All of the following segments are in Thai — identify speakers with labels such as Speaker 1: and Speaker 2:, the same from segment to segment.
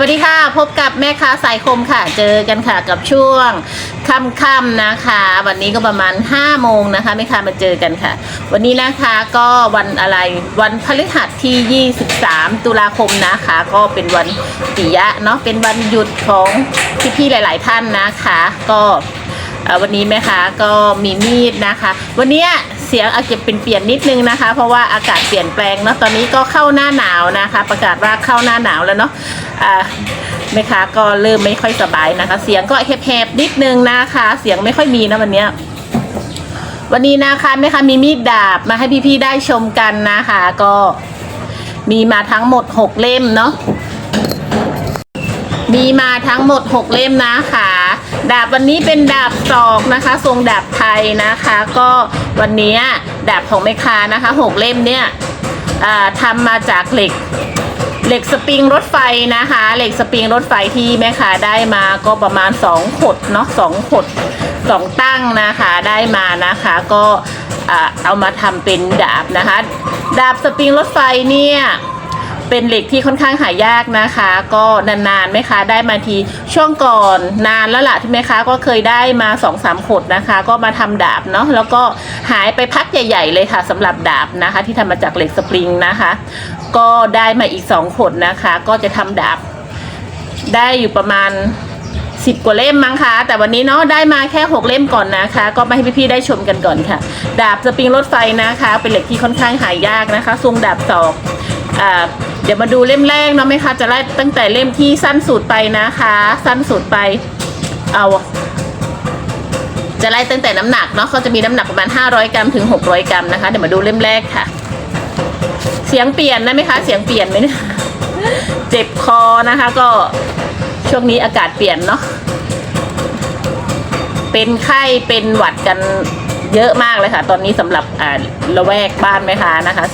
Speaker 1: วัสดีค่ะ พบกับแม่ค้าสายคมค่ะ เจอกันค่ะกับช่วงค่ำๆนะคะ วันนี้ก็ประมาณ5โมงนะคะแม่ค้ามาเจอกันค่ะ วันนี้นะคะก็วันอะไรวันพฤหัสที่ 23 ตุลาคมนะคะ ก็เป็นวันปิยะเนาะเป็นวันหยุดของพี่ๆหลาย ๆ ท่านนะคะ ก็วันนี้แม่ค้าก็มีมีดนะคะ วันนี้ เสียงอาจจะเป็นเปลี่ยนนิดนึงนะคะ เพราะว่าอากาศเปลี่ยนแปลงเนาะตอนนี้ก็เข้าหน้าหนาวนะคะ ประกาศว่าเข้าหน้าหนาวแล้วเนาะอ่าแม่ค้าก็เริ่มไม่ค่อยสบายนะคะ เสียงก็แหบๆนิดนึงนะคะ เสียงไม่ค่อยมีนะวันเนี้ยวันนี้นะคะแม่ค้ามีมีดดาบมาให้พี่ๆได้ชมกันนะคะ ก็มีมาทั้งหมด6เล่มเนาะมีมาทั้งหมด 6 เล่มนะคะ ดาบวันนี้เป็นดาบศอกนะคะ ทรงดาบไทยนะคะ ก็ วันนี้ดาบของแม่ค้านะคะหกเล่มเนี่ยทำมาจากเหล็กเหล็กสปริงรถไฟนะคะ เหล็กสปริงรถไฟที่แม่ค้าได้มาก็ประมาณ2ขดเนาะสองขดสองตั้งนะคะได้มานะคะก็เอามาทำเป็นดาบนะคะ ดาบสปริงรถไฟเนี่ย เป็นเหล็กที่ค่อนข้างหายากนะคะ ก็นานๆไหมคะได้มาทีช่วงก่อนนานแล้วล่ะที่ไหมคะก็เคยได้มา2อสามขดนะคะ ก็มาทำดาบเนาะแล้วก็หายไปพักใหญ่ ๆ เลยค่ะสำหรับดาบนะคะ ที่ทำมาจากเหล็กสปริงนะคะ ก็ได้มาอีก2ขดนะคะ ก็จะทำดาบ ได้อยู่ประมาณ10กว่าเล่มมั้งคะ แต่วันนี้เนาะได้มาแค่6เล่มก่อนนะคะ ก็มาให้พี่ๆได้ชมกันก่อนค่ะ ดาบสปริงรถไฟนะคะ เป็นเหล็กที่ค่อนข้างหายากนะคะทรงดาบศอกอ่า ดี๋ยวมาดูเล่มแรกเนาะไหมคะจะไล่ตั้งแต่เล่มที่สั้นสุดไปนะคะ สั้นสุดไปเอาจะไล่ตั้งแต่น้ำหนักเนาะเขาจะมีน้ำหนักประมาณ 500 กรัมถึง 600 กรัมนะคะ เดี๋ยวมาดูเล่มแรกค่ะ เสียงเปลี่ยนนะไหมคะ เสียงเปลี่ยนไหมเนี่ยเจ็บคอนะคะ ก็ช่วงนี้อากาศเปลี่ยนเนาะเป็นไข้เป็นหวัดกันเยอะมากเลยค่ะ ตอนนี้สำหรับอ่าละแวกบ้านไหมคะนะคะ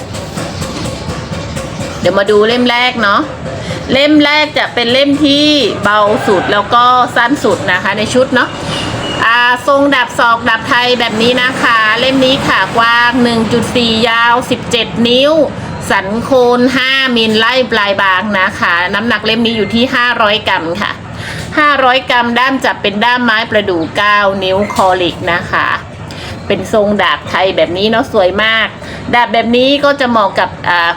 Speaker 1: ดี๋ยวมาดูเล่มแรกเนาะเล่มแรกจะเป็นเล่มที่เบาสุดแล้วก็สั้นสุดนะคะในชุดเนาะทรงดับศอกดับไทยแบบนี้นะคะ เล่มนี้ค่ะกว้าง 1.4 ยาว 17 นิ้ว สันโคน 5มิลไล่ปลายบางนะคะ น้ำหนักเล่มนี้อยู่ที่ 500 กรัมค่ะ 500 กรัมด้ามจับเป็นด้ามไม้ประดู่9นิ้วคอลิกนะคะ เป็นทรงดาบไทยแบบนี้เนาะสวยมาก ดาบแบบนี้ก็จะเหมาะกับอ่า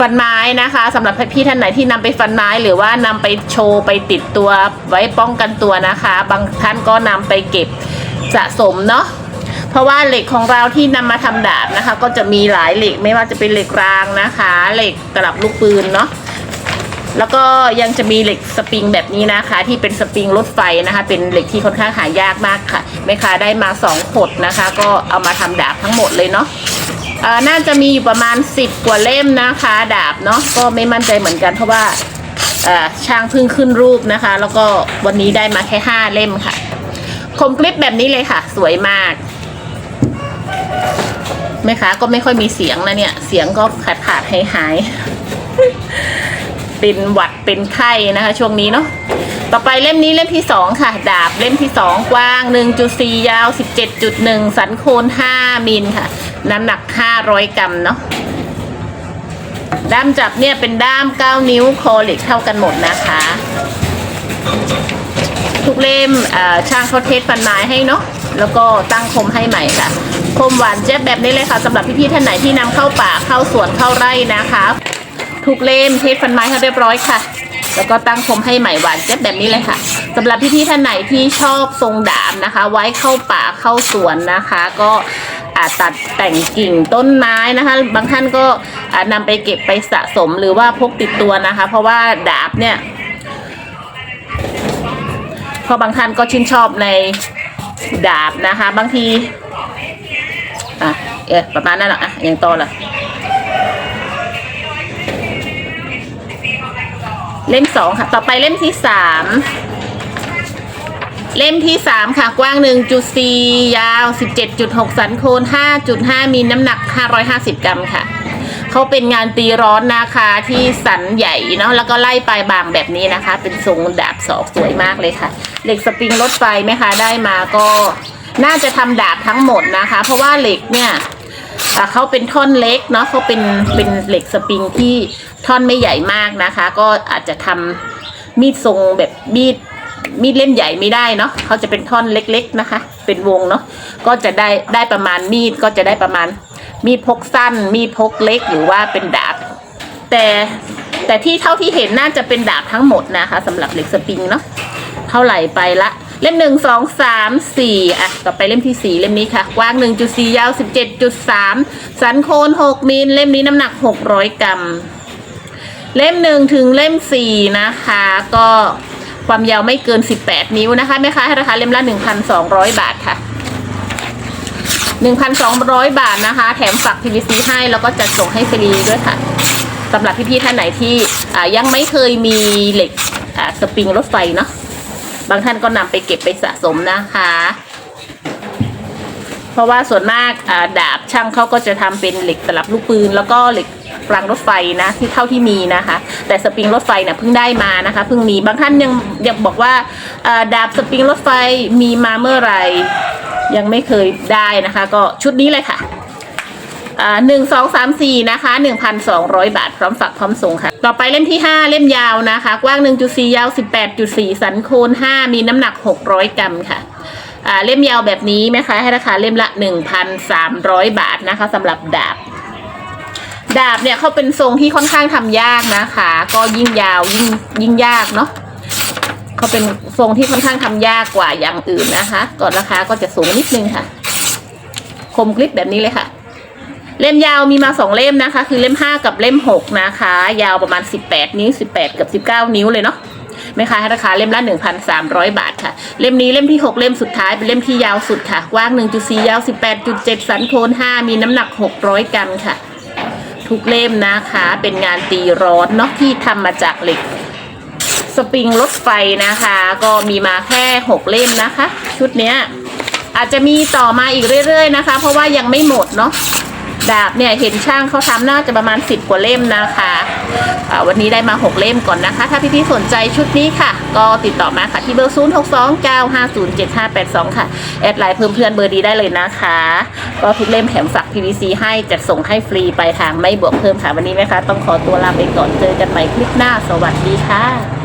Speaker 1: ฟันไม้นะคะสำหรับพี่ท่านไหนที่นำไปฟันไม้หรือว่านำไปโชว์ไปติดตัวไว้ป้องกันตัวนะคะ บางท่านก็นำไปเก็บสะสมเนาะเพราะว่าเหล็กของเราที่นำมาทำดาบนะคะ ก็จะมีหลายเหล็กไม่ว่าจะเป็นเหล็กรางนะคะ เหล็กกลับลูกปืนเนาะแล้วก็ยังจะมีเหล็กสปริงแบบนี้นะคะ ที่เป็นสปริงรถไฟนะคะ เป็นเหล็กที่ค่อนข้างหายากมากค่ะแม่ค้าได้มาสองขดนะคะ ก็เอามาทำดาบทั้งหมดเลยเนาะ น่าจะมีอยู่ประมาณ 10 กว่าเล่มนะคะ ดาบเนาะก็ไม่มั่นใจเหมือนกันเพราะว่าช่างเพิ่งขึ้นรูปนะคะ แล้วก็วันนี้ได้มาแค่ 5 เล่มค่ะ คมกลิปแบบนี้เลยค่ะ สวยมากแม่ค้าก็ไม่ค่อยมีเสียงนะเนี่ย เสียงก็ขาดขาดหายหายเป็นหวัดเป็นไข้นะคะ ช่วงนี้เนาะต่อไปเล่มนี้เล่มที่สองค่ะ ดาบเล่มที่สองกว้าง 1.4 ยาว 17.1 สันโคน 5มิลค่ะ น้ำหนัก 500 กรัมเนาะด้ามจับเนี่ยเป็นด้าม 9 นิ้วคอเหล็กเท่ากันหมดนะคะ ทุกเล่มช่างเขาเทสฟันไม้ให้เนาะแล้วก็ตั้งคมให้ใหม่ค่ะ คมหวานเจ็บแบบนี้เลยค่ะสำหรับพี่ๆท่านไหนที่นำเข้าป่าเข้าสวนเข้าไร่นะคะ ทุกเล่มเทสฟันไม้ให้เรียบร้อยค่ะ แล้วก็ตั้งคมให้ใหม่หวานเจ็บแบบนี้เลยค่ะสำหรับพี่ๆท่านไหนที่ชอบทรงดามนะคะ ไว้เข้าป่าเข้าสวนนะคะ ก็ อาจตัดแต่งกิ่งต้นไม้นะคะ บางท่านก็อาจนำไปเก็บไปสะสมหรือว่าพกติดตัวนะคะ เพราะว่าดาบเนี่ยเพราะบางท่านก็ชื่นชอบในดาบนะคะ บางทีอะเออประมาณนั้นแหละอะอย่างต่อละเล่มสองค่ะ ต่อไปเล่มที่สาม เล่มที่สามค่ะกว้าง 1.4 ยาว 17.6 สันโคน5.5มีน้ำหนัก 550 กรัมค่ะ เขาเป็นงานตีร้อนนะคะที่สันใหญ่เนาะแล้วก็ไล่ปลายบางแบบนี้นะคะ เป็นทรงดาบสอกสวยมากเลยค่ะเหล็กสปริงรถไฟไหมคะได้มาก็น่าจะทำดาบทั้งหมดนะคะ เพราะว่าเหล็กเนี่ยเขาเป็นท่อนเล็กเนาะเขาเป็นเป็นเหล็กสปริงที่ท่อนไม่ใหญ่มากนะคะ ก็อาจจะทำมีดทรงแบบมีด มีดเล่มใหญ่ไม่ได้เนาะเขาจะเป็นท่อนเล็กๆนะคะ เป็นวงเนาะก็จะได้ได้ประมาณมีดก็จะได้ประมาณ มีดพกสั้น มีดพกเล็กหรือว่าเป็นดาบ แต่แต่ที่เท่าที่เห็นน่าจะเป็นดาบทั้งหมดนะคะสำหรับเหล็กสปริงเนาะเท่าไหร่ไปละเล่มหนึ่งสองสามสี่อะต่อไปเล่มที่สี่เล่มนี้ค่ะกว้างหนึ่งจุดสี่ยาวสิบเจ็ดจุดสามสันโคนหกมิลเล่มนี้น้ำหนักหกร้อยกรัม เล่มหนึ่งถึงเล่มสี่นะคะ ก็ ความยาวไม่เกิน 18 นิ้วนะคะแม่ค้าให้ราคาเล่มละ 1,200 บาทค่ะ 1,200 บาทนะคะ แถมฝัก PVC ให้แล้วก็จัดส่งให้ฟรีด้วยค่ะสำหรับพี่ๆท่านไหนที่ยังไม่เคยมีเหล็กสปริงรถไฟเนาะบางท่านก็นำไปเก็บไปสะสมนะคะ เพราะว่าส่วนมากดาบช่างเขาก็จะทำเป็นเหล็กสลับลูกปืน แล้วก็เหล็กรางรถไฟนะที่เท่าที่มีนะคะ แต่สปริงรถไฟเนี่ยเพิ่งได้มานะคะเพิ่งมีบางท่านยังยังบอกว่าดาบสปริงรถไฟมีมาเมื่อไหร่ยังไม่เคยได้นะคะ ก็ชุดนี้เลยค่ะหนึ่งสองสามสี่นะคะหนึ่งพันสองร้อยบาทพร้อมฝากพร้อมส่งค่ะ ต่อไปเล่มที่ห้าเล่มยาวนะคะ กว้างหนึ่งจุดสี่ยาวสิบแปดจุดสี่สันโคนห้ามีน้ำหนักหกร้อยกรัมค่ะ เล่มยาวแบบนี้แม่ค้าให้ราคาเล่มละหนึ่งพันสามร้อยบาทนะคะสำหรับดาบ ดาบเนี่ยเขาเป็นทรงที่ค่อนข้างทำยากนะคะ ก็ยิ่งยาวยิ่งยิ่งยากเนาะเขาเป็นทรงที่ค่อนข้างทำยากกว่าอย่างอื่นนะคะก่อนราคาก็จะสูงนิดนึงค่ะ คมกริบแบบนี้เลยค่ะ เล่มยาวมีมาสองเล่มนะคะ คือเล่มห้ากับเล่มหกนะคะ ยาวประมาณสิบแปดนิ้วสิบแปดกับสิบเก้านิ้วเลยเนาะ แม่ค้าให้ราคาเล่มละหนึ่งพันสามร้อยบาทค่ะ เล่มนี้เล่มที่หกเล่มสุดท้ายเป็นเล่มที่ยาวสุดค่ะ กว้างหนึ่งจุดสี่ยาวสิบแปดจุดเจ็ดสันโคนห้ามีน้ำหนักหกร้อยกรัมค่ะ ทุกเล่มนะคะ เป็นงานตีร้อนเนาะที่ทำมาจากเหล็กสปริงรถไฟนะคะ ก็มีมาแค่หกเล่มนะคะ ชุดเนี้ยอาจจะมีต่อมาอีกเรื่อย ๆ นะคะ เพราะว่ายังไม่หมดเนาะ ดาบเนี่ยเห็นช่างเขาทำน่าจะประมาณ 10 กว่าเล่มนะคะวันนี้ได้มา 6 เล่มก่อนนะคะ ถ้าพี่ๆสนใจชุดนี้ค่ะ ก็ติดต่อมาค่ะที่เบอร์ 0 6 2 9 5 0 7 5 8 2 ค่ะ แอดไลน์เพิ่มเพื่อนเบอร์ดีได้เลยนะคะ ก็ทุกเล่มแถมฝัก PVC ให้จัดส่งให้ฟรีไปทางไม่บวกเพิ่มค่ะวันนี้นะคะต้องขอตัวลาไปก่อนเจอกันใหม่คลิปหน้า สวัสดีค่ะ